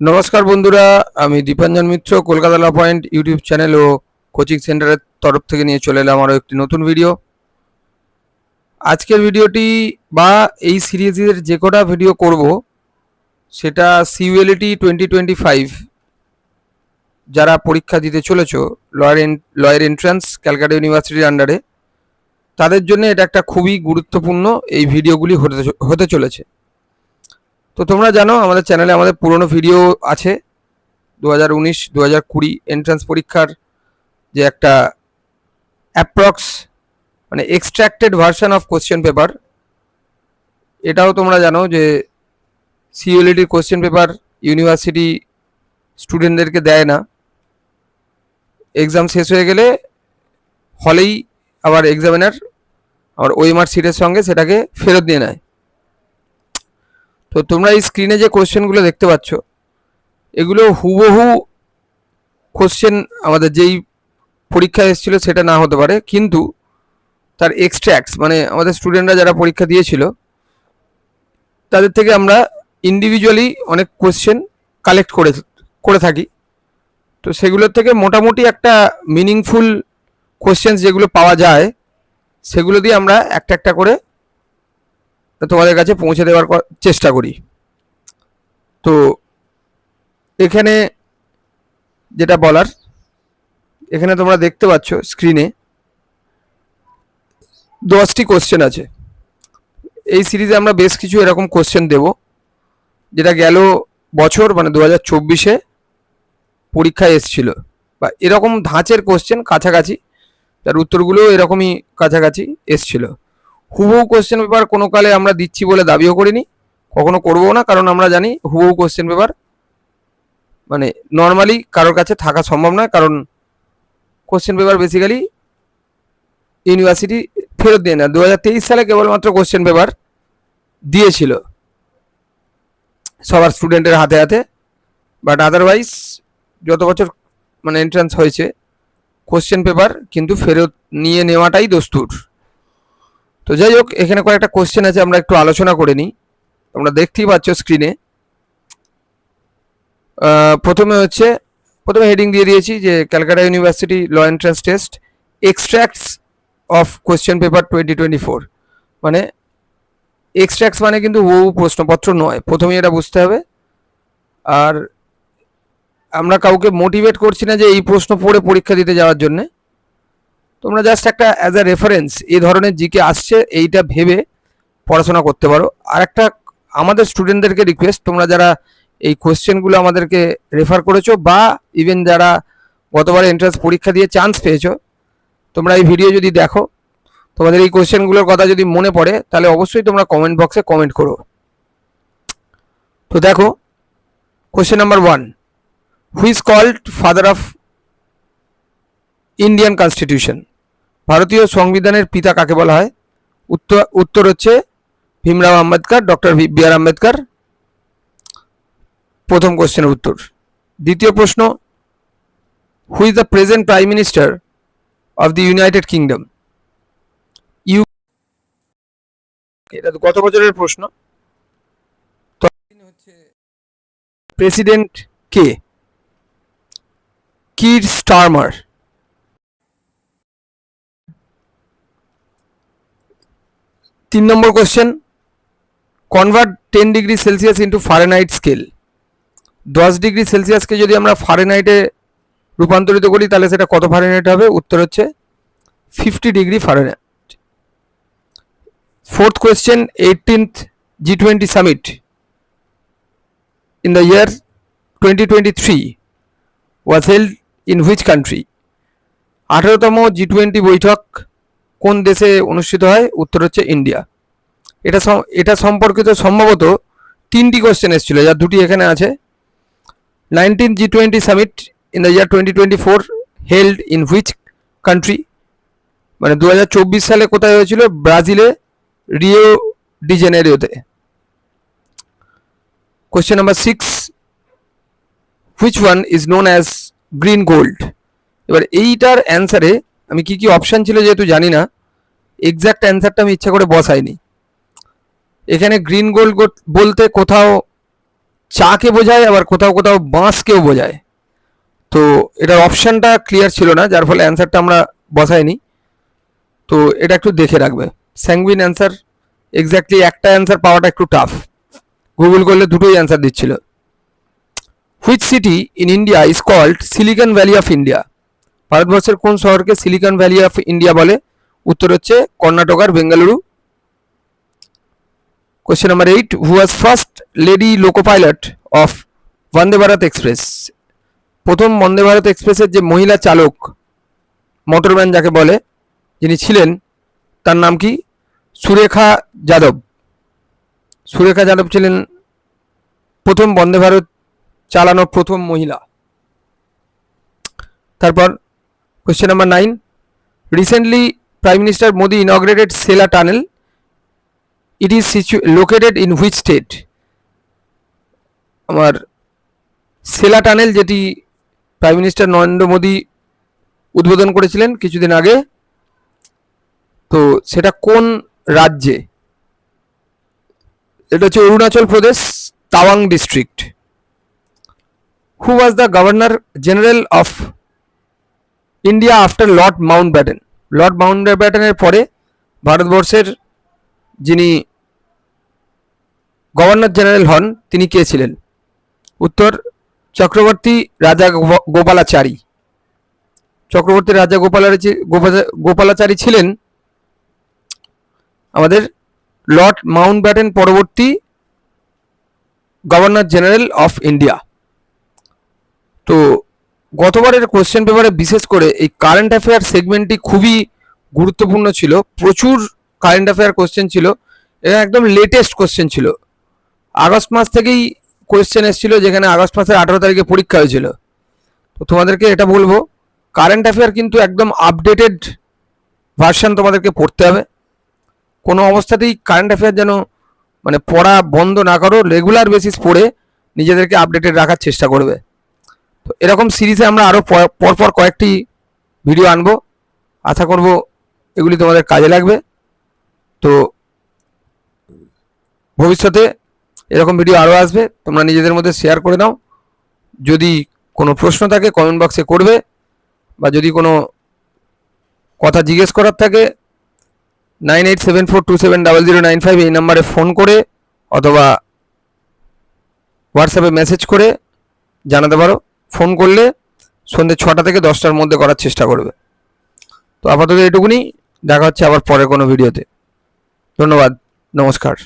নমস্কার বন্ধুরা, আমি Dipanjan Mitra, Kolkata law point YouTube channel ও কোচিং সেন্টারের তরফ থেকে নিয়ে চলে এলাম আরও একটি নতুন ভিডিও। আজকের ভিডিওটি বা এই সিরিজের যে কটা ভিডিও করব, সেটা সিউএলটি টোয়েন্টি টোয়েন্টি ফাইভ, যারা পরীক্ষা দিতে চলেছ, লয়ার লয়ার এন্ট্রান্স, ক্যালকাটা ইউনিভার্সিটির আন্ডারে তাদের জন্য এটা একটা খুবই গুরুত্বপূর্ণ এই ভিডিওগুলি হতে হতে চলেছে। তো তোমরা জানো, আমাদের চ্যানেলে আমাদের পুরনো ভিডিও আছে। দু হাজার উনিশ দু হাজার কুড়ি এন্ট্রান্স পরীক্ষার যে একটা অ্যাপ্রক্স মানে extracted version of question paper এটাও তোমরা জানো যে সিইউলিটির কোশ্চেন পেপার ইউনিভার্সিটি স্টুডেন্টদেরকে দেয় না। এক্সাম শেষ হয়ে গেলে হলেই আবার এক্সামিনার আবার ওএমআর সিটের সঙ্গে সেটাকে ফেরত দিয়ে নেয়। তো তোমরা এই স্ক্রিনে যে কোশ্চেনগুলো দেখতে পাচ্ছ, এগুলো হুবহু কোশ্চেন আমাদের যেই পরীক্ষা এসেছিল সেটা না হতে পারে, কিন্তু তার এক্সট্র্যাক্টস মানে আমাদের স্টুডেন্টরা যারা পরীক্ষা দিয়েছিল, তাদের থেকে আমরা ইন্ডিভিজুয়ালি অনেক কোশ্চেন কালেক্ট করে করে থাকি। তো সেগুলোর থেকে মোটামুটি একটা মিনিংফুল কোশ্চেন্স যেগুলো পাওয়া যায়, সেগুলো দিয়ে আমরা একটা একটা করে তোমাদের কাছে পৌঁছে দেওয়ার চেষ্টা করি। তো এখানে যেটা বলার, এখানে তোমরা দেখতে পাচ্ছ স্ক্রিনে দশটি কোশ্চেন আছে। এই সিরিজে আমরা বেশ কিছু এরকম কোশ্চেন দেব। যেটা গেল বছর মানে দু হাজার চব্বিশে পরীক্ষায় এসছিল। বা এরকম ধাঁচের কোশ্চেন কাছাকাছি তার উত্তরগুলোও এরকমই কাছাকাছি এসছিল। হুবহু কোশ্চেন পেপার কোনো কালে আমরা দিচ্ছি বলে দাবিও করিনি, কখনো করব না, কারণ আমরা জানি হুবহু কোশ্চেন পেপার মানে নর্মালি কারোর কাছে থাকা সম্ভব নয়, কারণ কোশ্চেন পেপার বেসিক্যালি ইউনিভার্সিটি ফেরত দিয়ে না। দু হাজার তেইশ সালে কেবলমাত্র কোশ্চেন পেপার দিয়েছিল সবার স্টুডেন্টের হাতে হাতে বাট আদারওয়াইজ যত বছর মানে এন্ট্রান্স হয়েছে কোশ্চেন পেপার কিন্তু ফেরত নিয়ে নেওয়াটাই দস্তুর। তো যাই হোক এখানে কয়েকটা কোশ্চেন আছে, আমরা একটু আলোচনা করে নিই। তোমরা দেখতেই পাচ্ছ স্ক্রিনে প্রথমে হচ্ছে, প্রথমে হেডিং দিয়ে দিয়েছি যে Calcutta university law entrance test extracts of question paper twenty twenty four মানে এক্সট্র্যাক্টস মানে কিন্তু বহু প্রশ্নপত্র নয়। প্রথমেই এটা বুঝতে হবে। আর আমরা কাউকে মোটিভেট করছি না যে এই প্রশ্ন পড়ে পরীক্ষা দিতে যাওয়ার জন্যে। তোমরা জাস্ট একটা অ্যাজ আ রেফারেন্স এই ধরনের জিকে আসছে, এইটা ভেবে পড়াশোনা করতে পারো। আর একটা আমাদের স্টুডেন্টদেরকে রিকোয়েস্ট তোমরা যারা এই কোশ্চেনগুলো আমাদেরকে রেফার করেছ বা ইভেন যারা গতবার এন্ট্রান্স পরীক্ষা দিয়ে চান্স পেয়েছ, তোমরা এই ভিডিও যদি দেখো, তোমাদের এই কোশ্চেনগুলোর কথা যদি মনে পড়ে, তাহলে অবশ্যই তোমরা কমেন্ট বক্সে কমেন্ট করো। তো দেখো question number one who's called father of Indian constitution ভারতীয় সংবিধানের পিতা কাকে বলা হয়? উত্তর উত্তর হচ্ছে Bhimrao Ambedkar, doctor B R Ambedkar. প্রথম কোশ্চেনের উত্তর। দ্বিতীয় প্রশ্ন who's the present prime minister of the United Kingdom U এটা গত বছরের প্রশ্ন। হচ্ছে প্রেসিডেন্ট কে? Keir Starmer? তিন নম্বর question convert ten degree Celsius into Fahrenheit scale দশ ডিগ্রি সেলসিয়াসকে যদি আমরা ফারেনহাইটে রূপান্তরিত করি, তাহলে সেটা কত ফারেনহাইট হবে? উত্তর হচ্ছে fifty degree Fahrenheit fourth question eighteenth G twenty summit year twenty twenty three was held in which country আঠেরোতম G twenty বৈঠক কোন দেশে অনুষ্ঠিত হয়? উত্তর হচ্ছে ইন্ডিয়া এটা এটা সম্পর্কিত সম্ভবত তিনটি কোশ্চেন এসেছিল যার দুটি এখানে আছে। Nineteen G twenty summit in the year twenty twenty four held in which country মানে দু চব্বিশ সালে কোথায় হয়েছিল? ব্রাজিলে Rio de জেনেরিওতে question number six which one is known as green gold এবার এইটার অ্যান্সারে আমি কি কি অপশান ছিল যেহেতু জানি না এক্স্যাক্ট অ্যান্সারটা আমি ইচ্ছা করে বসাইনি। এখানে গ্রিন গোল্ড বলতে কোথাও চাকে বোঝায়, আবার কোথাও কোথাও বাঁশকেও বোঝায়। তো এটার অপশানটা ক্লিয়ার ছিল না, যার ফলে অ্যান্সারটা আমরা বসাইনি। তো এটা একটু দেখে রাখবে। স্যাঙ্গুইন অ্যান্সার এক্স্যাক্টলি একটা অ্যান্সার পাওয়াটা একটু টাফ গুগল করলে দুটোই অ্যান্সার দিচ্ছিল। Which city in India is called silicon valley of India ভারতবর্ষের কোন শহরকে সিলিকন ভ্যালি অফ ইন্ডিয়া বলে? উত্তর হচ্ছে কর্ণাটকার Bengaluru. Question number eight who was first lady loco pilot of Vande Bharat express প্রথম বন্দে ভারত এক্সপ্রেসের যে মহিলা চালক মোটরম্যান যাকে বলে, যিনি ছিলেন, তার নাম কি? সুরেখা যাদব। সুরেখা যাদব ছিলেন প্রথম বন্দে ভারত চালানো প্রথম মহিলা। তারপর question number nine recently prime minister Modi inaugurated Sela tunnel it is situ located in which state আমার সেলা টানেল যেটি প্রাইম মিনিস্টার নরেন্দ্র মোদী উদ্বোধন করেছিলেন কিছুদিন আগে, তো সেটা কোন রাজ্যে? এটা হচ্ছে Arunachal Pradesh, Tawang district who was the governor general of India after lord Mountbatten lord Mount ব্যাটেনের পরে ভারতবর্ষের গভর্নর জেনারেল হন, তিনি কে ছিলেন? উত্তর, চক্রবর্তী রাজা গোপালাচারী। চক্রবর্তী রাজা গোপালাচারী গোপা- গোপালাচারী ছিলেন আমাদের লর্ড মাউন্ট ব্যাটেন পরবর্তী গভর্নর জেনারেল অফ ইন্ডিয়া। তো গতবারের কোশ্চেন পেপারে বিশেষ করে এই কারেন্ট অ্যাফেয়ার সেগমেন্টটি খুবই গুরুত্বপূর্ণ ছিল। প্রচুর কারেন্ট অ্যাফেয়ার কোশ্চেন ছিল এটা একদম লেটেস্ট কোশ্চেন ছিল। আগস্ট মাস থেকেই কোয়েশ্চেন এসেছিল, যেখানে আগস্ট মাসের আঠারো তারিখে পরীক্ষা হয়েছিল। তো তোমাদেরকে এটা বলব কারেন্ট অ্যাফেয়ার কিন্তু একদম আপডেটেড ভার্সন তোমাদেরকে পড়তে হবে। কোনো অবস্থাতেই কারেন্ট অ্যাফেয়ার যেন মানে পড়া বন্ধ না করো রেগুলার বেসিস পড়ে নিজেদেরকে আপডেটেড রাখার চেষ্টা করবে। তো এরকম সিরিজে আমরা আরও পরপর কয়েকটি ভিডিও আনব। আশা করব এগুলি তোমাদের কাজে লাগবে। তো ভবিষ্যতে এরকম ভিডিও আরও আসবে, তোমরা নিজেদের মধ্যে শেয়ার করে নাও। যদি কোনো প্রশ্ন থাকে কমেন্ট বক্সে করবে, বা যদি কোনো কথা জিজ্ঞেস করার থাকে nine eight seven four two seven double zero nine five এই নাম্বারে ফোন করে, অথবা হোয়াটসঅ্যাপে মেসেজ করে জানাতে পারো। ফোন করলে সন্ধ্যে ছটা থেকে দশটার মধ্যে করার চেষ্টা করবে। তো আপাতত এটুকুনি, দেখা হচ্ছে আবার পরে কোনো ভিডিওতে ধন্যবাদ নমস্কার।